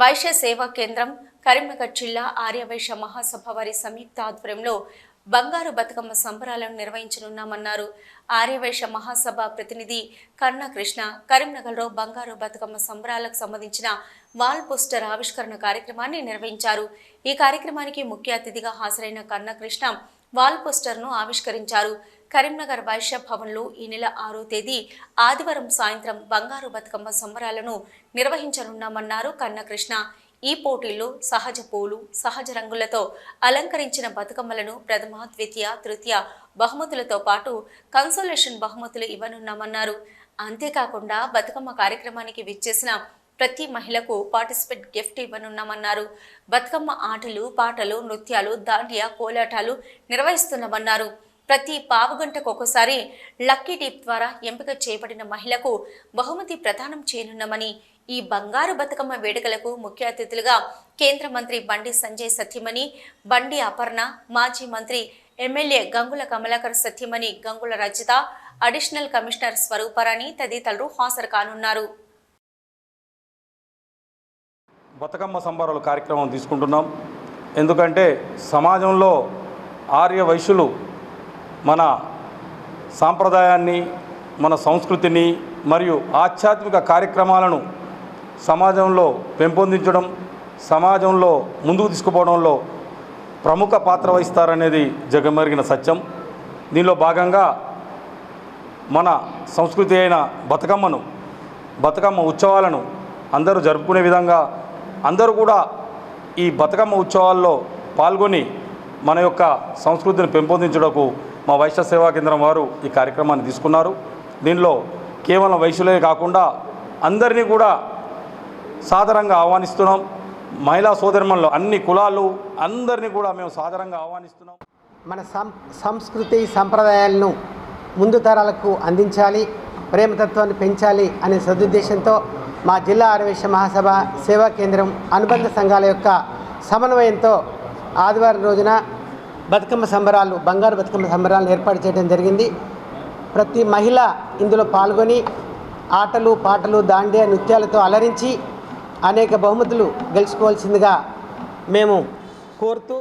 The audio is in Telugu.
వైశ్య సేవా కేంద్రం కరీంనగర్ జిల్లా ఆర్యవైశ్య మహాసభ వారి సంయుక్త ఆధ్వర్యంలో బంగారు బతుకమ్మ సంబరాలను నిర్వహించనున్నామన్నారు. ఆర్యవైశ్య మహాసభ ప్రతినిధి కర్ణకృష్ణ కరీంనగర్లో బంగారు బతుకమ్మ సంబరాలకు సంబంధించిన వాల్ పోస్టర్ ఆవిష్కరణ కార్యక్రమాన్ని నిర్వహించారు. ఈ కార్యక్రమానికి ముఖ్య అతిథిగా హాజరైన కర్ణ వాల్ పోస్టర్ను ఆవిష్కరించారు. కరీంనగర్ వైశ్య భవన్లో ఈ నెల ఆరో తేదీ ఆదివారం సాయంత్రం బంగారు బతుకమ్మ సంబరాలను నిర్వహించనున్నామన్నారు కన్నకృష్ణ. ఈ పోటీల్లో సహజ పూలు సహజ రంగులతో అలంకరించిన బతుకమ్మలను ప్రథమ ద్వితీయ తృతీయ బహుమతులతో పాటు కన్సోలేషన్ బహుమతులు ఇవ్వనున్నామన్నారు. అంతేకాకుండా బతుకమ్మ కార్యక్రమానికి విచ్చేసిన ప్రతి మహిళకు పార్టిసిపేట్ గిఫ్ట్ ఇవ్వనున్నామన్నారు. బతుకమ్మ ఆటలు పాటలు నృత్యాలు దాండియా కోలాటాలు నిర్వహిస్తున్నామన్నారు. ప్రతి పావుగంటకు ఒకసారి లక్కీ టీప్ ద్వారా ఎంపిక చేయబడిన మహిళకు బహుమతి ప్రదానం చేయనున్నామని ఈ బంగారు బతుకమ్మ వేడుకలకు ముఖ్య అతిథులుగా కేంద్ర మంత్రి బండి సంజయ్ సత్యమణి బండి అపర్ణ మాజీ మంత్రి MLA Gangula Kamalakar Satyamani Gangula Rajitha additional commissioner Swarooparani తదితరులు హాజరు కానున్నారు. బతుకమ్మ సంబరాలు కార్యక్రమం తీసుకుంటున్నాం. ఎందుకంటే సమాజంలో ఆర్య వైశ్యులు మన సాంప్రదాయాన్ని మన సంస్కృతిని మరియు ఆధ్యాత్మిక కార్యక్రమాలను సమాజంలో పెంపొందించడం సమాజంలో ముందుకు తీసుకుపోవడంలో ప్రముఖ పాత్ర వహిస్తారనేది జగమెరిగిన సత్యం. దీనిలో భాగంగా మన సంస్కృతి అయిన బతుకమ్మను బతుకమ్మ ఉత్సవాలను అందరూ జరుపుకునే విధంగా అందరూ కూడా ఈ బతుకమ్మ ఉత్సవాల్లో పాల్గొని మన యొక్క సంస్కృతిని పెంపొందించుటకు మా వైశ్య సేవా కేంద్రం వారు ఈ కార్యక్రమాన్ని తీసుకున్నారు. దీనిలో కేవలం వైశ్యులే కాకుండా అందరినీ కూడా సాధారణంగా ఆహ్వానిస్తున్నాం. మహిళా సోదరిమణులు అన్ని కులాలు అందరినీ కూడా మేము సాధారణంగా ఆహ్వానిస్తున్నాం. మన సం సంస్కృతి సంప్రదాయాలను ముందు తరాలకు అందించాలి ప్రేమతత్వాన్ని పెంచాలి అనే సదుద్దేశంతో మా జిల్లా ఆరవేశ మహాసభ సేవా కేంద్రం అనుబంధ సంఘాల యొక్క సమన్వయంతో ఆదివారం రోజున బతుకమ్మ సంబరాలు బంగారు బతుకమ్మ సంబరాలను ఏర్పాటు చేయడం జరిగింది. ప్రతి మహిళ ఇందులో పాల్గొని ఆటలు పాటలు దాండియా నృత్యాలతో అలరించి అనేక బహుమతులు గెలుచుకోవాల్సిందిగా మేము కోరుతూ